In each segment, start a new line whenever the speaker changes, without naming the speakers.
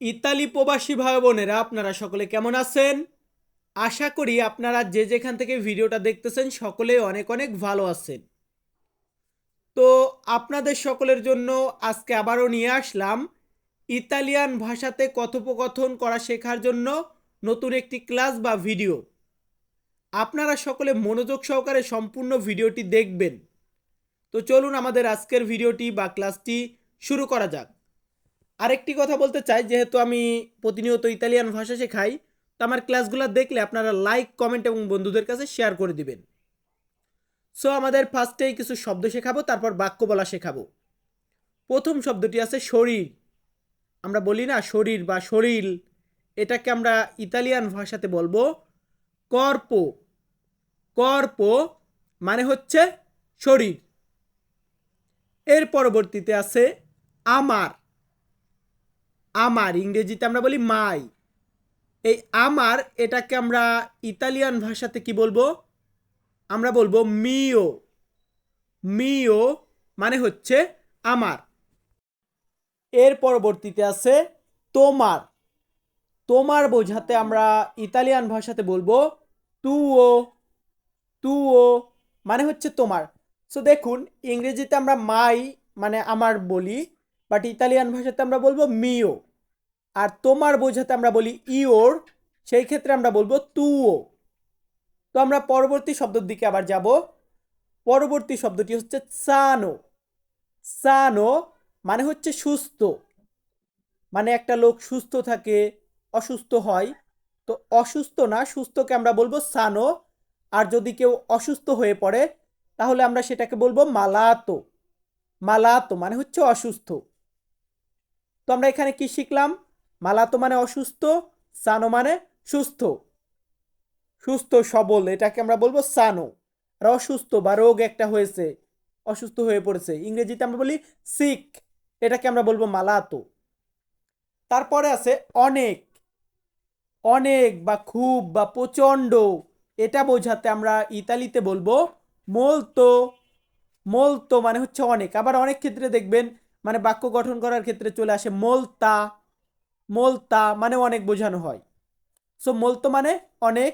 Italy প্রবাসী ভাই বোনেরা আপনারা সকলে কেমন আছেন? আশা করি আপনারা যে যেখান থেকে ভিডিওটা দেখতেছেন সকলে অনেক অনেক ভালো আছেন। তো আপনাদের সকলের জন্য আজকে আবারও নিয়ে আসলাম ইতালিয়ান ভাষাতে কথোপকথন করা শেখার জন্য নতুন একটি ক্লাস বা ভিডিও। আপনারা সকলে মনোযোগ সহকারে সম্পূর্ণ ভিডিওটি দেখবেন। তো চলুন আমাদের আজকের ভিডিওটি বা ক্লাসটি শুরু করা যাক। আরেকটি কথা বলতে চাই, যেহেতু আমি প্রতিনিয়ত ইতালিয়ান ভাষা শেখাই তো আমার ক্লাসগুলো দেখলে আপনারা লাইক কমেন্ট এবং বন্ধুদের কাছে শেয়ার করে দিবেন। সো আমাদের ফার্স্টেই কিছু শব্দ শেখাবো, তারপর বাক্য বলা শেখাবো। প্রথম শব্দটি আছে শরীর। আমরা বলি না শরীর বা শরীর এটাকে আমরা ইতালিয়ান ভাষাতে বলব কর্পো। কর্পো মানে হচ্ছে শরীর। এর পরবর্তীতে আছে আমার। আমার, ইংরেজিতে আমরা বলি মাই এই আমার, এটাকে আমরা ইতালিয়ান ভাষাতে কি বলব? আমরা বলব মিও মিও মানে হচ্ছে আমার। এর পরবর্তীতে আছে তোমার। তোমার বোঝাতে আমরা ইতালিয়ান ভাষাতে বলব তুও তুও মানে হচ্ছে তোমার। সো দেখুন, ইংরেজিতে আমরা মাই মানে আমার বলি বাট ইতালিয়ান ভাষাতে আমরা বলব মিও আর তোমার বোঝাতে আমরা বলি ইওর, সেই ক্ষেত্রে আমরা বলব তুও। তো আমরা পরবর্তী শব্দের দিকে আবার যাব। পরবর্তী শব্দটি হচ্ছে সানো। সানো মানে হচ্ছে সুস্থ। মানে একটা লোক সুস্থ থাকে, অসুস্থ হয়। তো অসুস্থ না, সুস্থকে আমরা বলব সানো। আর যদি কেউ অসুস্থ হয়ে পড়ে, তাহলে আমরা সেটাকে বলব মালাতো। মালাতো মানে হচ্ছে অসুস্থ। তো আমরা এখানে কি শিখলাম? মালাতো মানে অসুস্থ, সানো মানে সুস্থ। সুস্থ, সবল, এটাকে আমরা বলব সানো। আর অসুস্থ বা রোগ একটা হয়েছে, অসুস্থ হয়ে পড়েছে। ইংরেজিতে আমরা বলি সিক এটাকে আমরা বলব মালাতো। তারপরে আছে অনেক। অনেক বা খুব বা প্রচণ্ড, এটা বোঝাতে আমরা ইতালিতে বলব মোলতো মোলতো মানে হচ্ছে অনেক। আবার অনেক ক্ষেত্রে দেখবেন মানে বাক্য গঠন করার ক্ষেত্রে চলে আসে মোলতা মোলতা মানে অনেক বোঝানো হয়। সো মোলতো মানে অনেক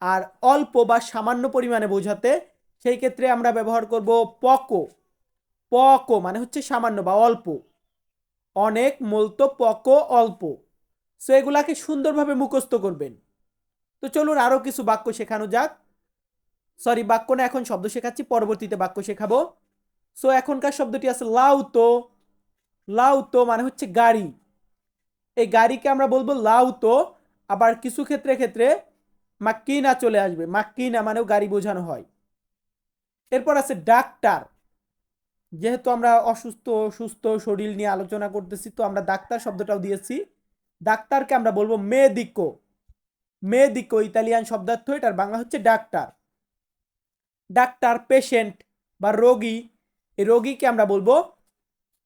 আর অল্প বা সামান্য পরিমাণে বোঝাতে সেই ক্ষেত্রে আমরা ব্যবহার করব পকো। পকো মানে হচ্ছে সামান্য বা অল্প। অনেক, মোলতো, পকো, অল্প। সো এগুলাকে সুন্দরভাবে মুখস্থ করবেন। তো চলুন আরও কিছু বাক্য শেখানো যাক। সরি বাক্য না, এখন শব্দ শেখাচ্ছি, পরবর্তীতে বাক্য শেখাবো। সো এখনকার শব্দটি আছে লাউতো। লাউতো মানে হচ্ছে গাড়ি। এই গাড়িকে আমরা বলব লাউতো আবার কিছু ক্ষেত্রে ক্ষেত্রে মাক্কিনা চলে আসবে। মাক্কিনা মানেও গাড়ি বোঝানো হয়। এরপর আছে ডাক্তার। যেহেতু আমরা অসুস্থ, সুস্থ শরীর নিয়ে আলোচনা করতেছি, তো আমরা ডাক্তার শব্দটাও দিয়েছি। ডাক্তারকে আমরা বলব মেদিকো। মেদিকো, ইতালিয়ান শব্দার্থ, এটার বাংলা হচ্ছে ডাক্তার। ডাক্তার, পেশেন্ট বা রোগী। এই রোগীকে আমরা বলব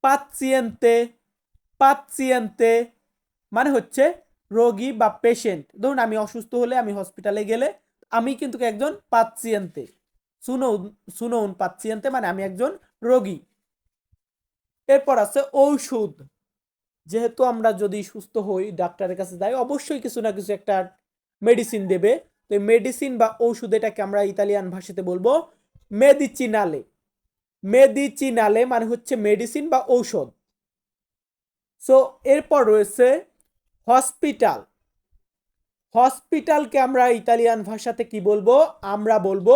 পাচ্ছিয়েন্তে পাচ্ছিয়েন্তে মানে হচ্ছে রোগী বা পেশেন্ট ধরুন আমি অসুস্থ হলে আমি হসপিটালে গেলে আমি কিন্তু একজন পাচ্ছিয়েন্তে শুনুন শুনুন পাচ্ছিয়েন্তে মানে আমি একজন রোগী। এরপর আছে ঔষধ। যেহেতু আমরা যদি সুস্থ হই, ডাক্তারের কাছে যাই, অবশ্যই কিছু না কিছু একটা মেডিসিন দেবে। তো মেডিসিন বা ঔষধ এটাকে আমরা ইতালিয়ান ভাষাতে বলব মেডিচিনালে মেডিচিনালে মানে হচ্ছে মেডিসিন বা ঔষধ। সো এরপর রয়েছে হসপিটাল। হসপিটালকে আমরা ইতালিয়ান ভাষাতে কি বলব? আমরা বলব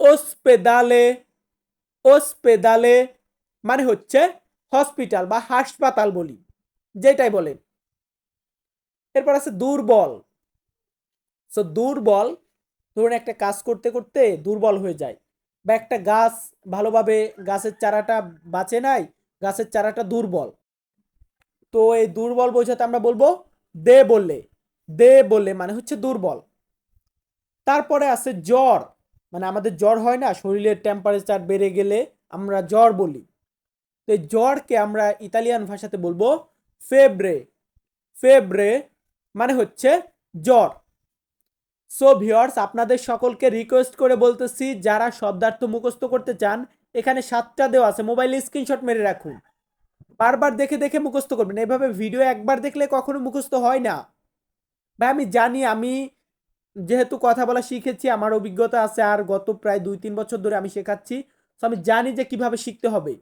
ওসপেদালে। ওসপেদালে মানে হচ্ছে হসপিটাল বা হাসপাতাল বলি, যেটাই বলেন। এরপর আছে দুর্বল। সো দুর্বল, ধরুন একটা কাজ করতে করতে দুর্বল হয়ে যায় বা একটা গাছ ভালোভাবে গাছের চারাটা বাঁচে নাই, গাছের চারাটা দুর্বল। তো এই দুর্বল বোঝাতে আমরা বলব দে বললে। দে বললে মানে হচ্ছে দুর্বল। তারপরে আছে জ্বর। মানে আমাদের জ্বর হয় না, শরীরের টেম্পারেচার বেড়ে গেলে আমরা জ্বর বলি। তো জ্বরকে আমরা ইতালিয়ান ভাষাতে বলব ফেব্রে। ফেব্রে মানে হচ্ছে জ্বর। সো ভিওর্স আপনাদের সকলকে রিকোয়েস্ট করে বলতেছি, যারা শব্দার্থ মুখস্থ করতে চান, এখানে সাতটা দেওয়া আছে। মোবাইলে স্ক্রিনশট মেরে রাখুন। বারবার দেখে দেখে মুখস্থ করবেন। এভাবে ভিডিও একবার দেখলে কখনো মুখস্থ হয় না। ভাই, আমি জানি, আমি যেহেতু কথা বলা শিখেছি, আমার অভিজ্ঞতা আছে, আর গত প্রায় দুই, তিন বছর ধরে আমি শেখাচ্ছি। তো আমি জানি যে কীভাবে শিখতে হবে।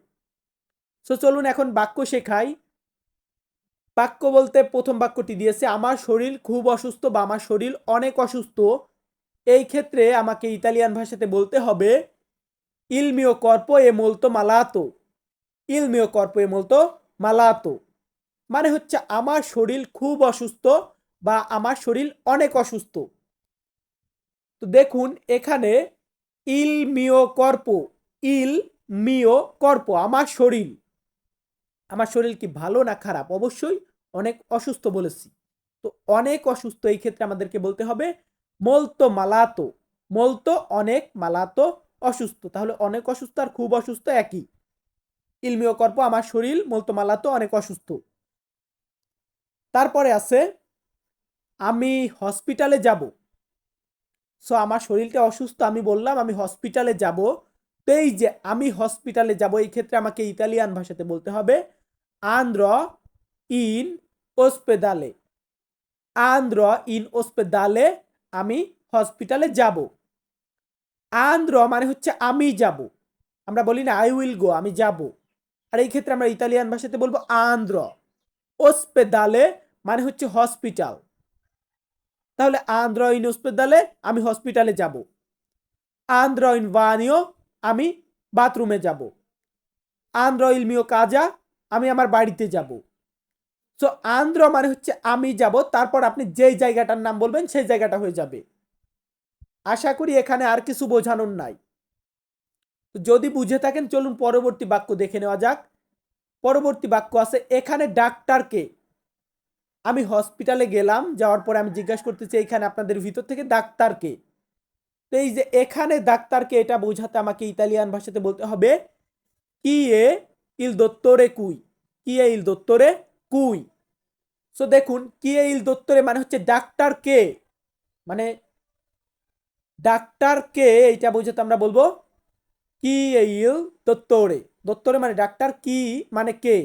সো চলুন এখন বাক্য শেখাই। বাক্য বলতে প্রথম বাক্যটি দিয়েছে, আমার শরীর খুব অসুস্থ বা আমার শরীর অনেক অসুস্থ। এই ক্ষেত্রে আমাকে ইতালিয়ান ভাষাতে বলতে হবে ইল কর্প কর্পো এ মোলতো মালাতো ইল মিও কর্পো এ মোলতো মালাতো। মানে হচ্ছে আমার শরীর খুব অসুস্থ বা আমার শরীর অনেক অসুস্থ। তো দেখুন, এখানে ইল মিও কর্পো ইল মিও কর্প, আমার শরীর। আমার শরীর কি ভালো না খারাপ? অবশ্যই অনেক অসুস্থ বলেছি। তো অনেক অসুস্থ এই ক্ষেত্রে আমাদেরকে বলতে হবে মলতো মালাতো। মলতো অনেক, মালাতো অসুস্থ। তাহলে অনেক অসুস্থ আর খুব অসুস্থ একই। ইলমিও কর্প, আমার শরীর মলতো মালাতো অনেক অসুস্থ। তারপরে আছে, আমি হসপিটালে যাব। সো আমার শরীরটা অসুস্থ, আমি বললাম, আমি হসপিটালে যাব। তো এই যে, আমি হসপিটালে যাব, এই ক্ষেত্রে আমাকে ইতালিয়ান ভাষাতে বলতে হবে। আন্দ্র ইন ওসপেদালে। আন্দ্র ইন ওসপেদালে আমি হসপিটালে যাব। আন্দ্র মানে হচ্ছে আমি যাব। আমরা বলি না, আই উইল গো আমি যাব। আর এই ক্ষেত্রে আমরা ইতালিয়ান ভাষাতে বলব আন্দ্র। ওসপেদালে মানে হচ্ছে হসপিটাল তাহলে আন্দ্র ইন ওসপেদালে আমি হসপিটালে যাব। আন্দ্র ইন বানিও আমি বাথরুমে যাব। আন্দ্র ইলমিও কাজা আমি আমার বাড়িতে যাব। সো আন্দ্র মানে হচ্ছে আমি যাব, তারপর আপনি যেই জায়গাটার নাম বলবেন সেই জায়গাটা হয়ে যাবে। আশা করি এখানে আর কিছু বোঝানোর নাই। তো যদি বুঝে থাকেন, চলুন পরবর্তী বাক্য দেখে নেওয়া যাক। পরবর্তী বাক্য আছে, এখানে ডাক্তারকে আমি হসপিটালে গেলাম, যাওয়ার পরে আমি জিজ্ঞাসা করতেছি এখানে আপনাদের ভিতর থেকে ডাক্তারকে? তো এই যে, এখানে ডাক্তারকে, এটা বোঝাতে আমাকে ইতালিয়ান ভাষাতে বলতে হবে কি এ ইল দত্তরে কুই? কি এ ইল দত্তরে কুই? সো দেখুন কি এ ইল দত্তরে মানে হচ্ছে ডাক্তার কে মানে ডাক্তার কে এইটা বোঝাতে আমরা বলব কি ইল? দত্তরে। দত্তরে মানে ডাক্তার কি মানে কে?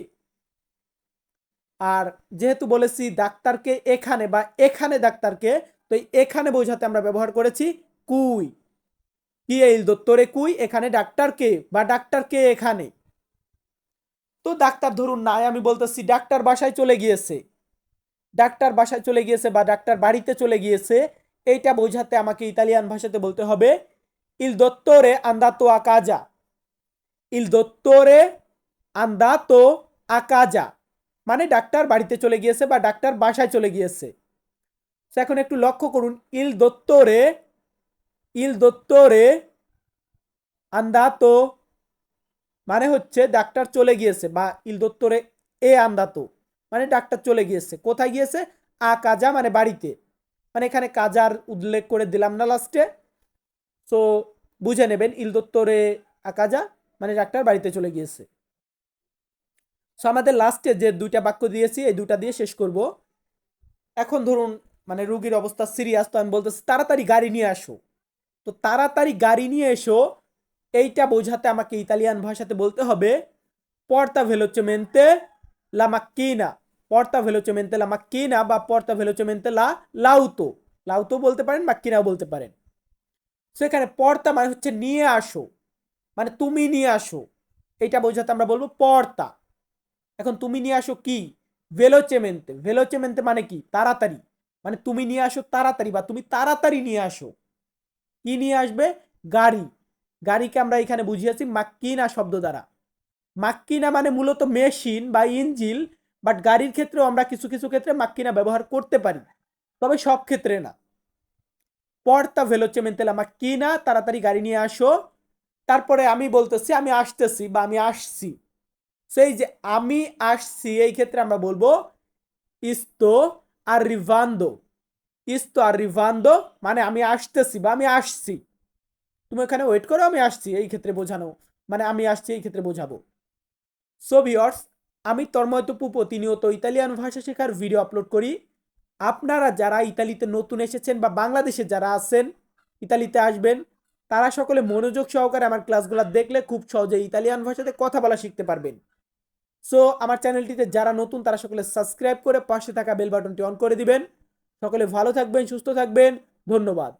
আর যেহেতু বলেছি ডাক্তারকে এখানে বা এখানে ডাক্তারকে, তো এখানে বোঝাতে আমরা ব্যবহার করেছি কুই। কি এই দত্তরে কুই, এখানে ডাক্তার কে বা ডাক্তার কে এখানে। তো ডাক্তার ধরুন নাই আমি বলতেছি ডাক্তার বাসায় চলে গিয়েছে। ডাক্তার বাসায় চলে গিয়েছে বা ডাক্তার বাড়িতে চলে গিয়েছে, এইটা বোঝাতে আমাকে ইতালিয়ান ভাষাতে বলতে হবে ইল দত্তরে আন্দাতো আকাজা ইল দত্তরে আন্দাতো আকাজা মানে ডাক্তার বাড়িতে চলে গিয়েছে বা ডাক্তার বাসায় চলে গিয়েছে। তো এখন একটু লক্ষ্য করুন ইল দত্তরে ইল দত্তরে আন্দাতো মানে হচ্ছে ডাক্তার চলে গিয়েছে বা ইল দত্তরে এ আন্দাতো মানে ডাক্তার চলে গিয়েছে। কোথায় গিয়েছে? আ কাজা মানে বাড়িতে। মানে এখানে কাজার উল্লেখ করে দিলাম না লাস্টে সো বুঝে নেবেন ইল দত্তরে আকাজা মানে ডাক্তার বাড়িতে চলে গিয়েছে। সো আমাদের লাস্টে যে দুইটা বাক্য দিয়েছি, এই দুটা দিয়ে শেষ করব। এখন ধরুন মানে রুগীর অবস্থা সিরিয়াস তো আমি বলতেছি, তাড়াতাড়ি গাড়ি নিয়ে আসো। তো তাড়াতাড়ি গাড়ি নিয়ে এসো, এইটা বোঝাতে আমাকে ইতালিয়ান ভাষাতে বলতে হবে পর্তা ভেলোচেমেন্তে লা মাক্কিনা পর্তা ভেলোচেমেন্তে লা মাক্কিনা বা পর্তা ভেলোচেমেন্তে লা লাউতো লাউতো বলতে পারেন মাক্কিনাও বলতে পারেন। সেখানে পর্তা মানে হচ্ছে নিয়ে আসো। মানে তুমি নিয়ে আসো। এটা বোঝাতে আমরা বলব পর্তা। এখন তুমি নিয়ে আসো কি? ভেলোচেমেন্তে ভেলোচেমেন্তে মানে কি? তাড়াতাড়ি। মানে তুমি নিয়ে আসো তাড়াতাড়ি বা তুমি তাড়াতাড়ি নিয়ে আসো। কি নিয়ে আসবে? গাড়ি। গাড়িকে আমরা এখানে বুঝিয়েছি মাক্কিনা শব্দ দ্বারা। মাক্কিনা মানে মূলত মেশিন বা ইঞ্জিল, বাট গাড়ির ক্ষেত্রেও আমরা কিছু কিছু ক্ষেত্রে মাক্কিনা ব্যবহার করতে পারি। তবে সব ক্ষেত্রে না। পর্তা ভেলোচেমেন্তেলা মাক্কিনা তাড়াতাড়ি গাড়ি নিয়ে আসো। তারপরে আমি বলতেছি, আমি আসতেছি বা আমি আসছি। সেই যে আমি আসছি, এই ক্ষেত্রে আমরা বলব ইস্তো আর রিভান্দো। ইস্তো আর রিভান্দো মানে আমি আসতেছি বা আমি আসছি। তুমি এখানে ওয়েট করো, আমি আসছি, এই ক্ষেত্রে বোঝানো। মানে আমি আসছি, এই ক্ষেত্রে বোঝাবো। সো ভিওর্স আমি তন্ময়ত পুপ প্রতিনিয়ত ইতালিয়ান ভাষা শেখার ভিডিও আপলোড করি। আপনারা যারা ইতালিতে নতুন এসেছেন বা বাংলাদেশে যারা আছেন, ইতালিতে আসবেন, তারা সকলে মনোযোগ সহকারে আমার ক্লাসগুলো দেখলে খুব সহজে ইতালিয়ান ভাষাতে কথা বলা শিখতে পারবেন। সো আমার চ্যানেলটিতে যারা নতুন, তারা সকলে সাবস্ক্রাইব করে পাশে থাকা বেল বাটনটি অন করে দিবেন। সকলে ভালো থাকবেন, সুস্থ থাকবেন। ধন্যবাদ।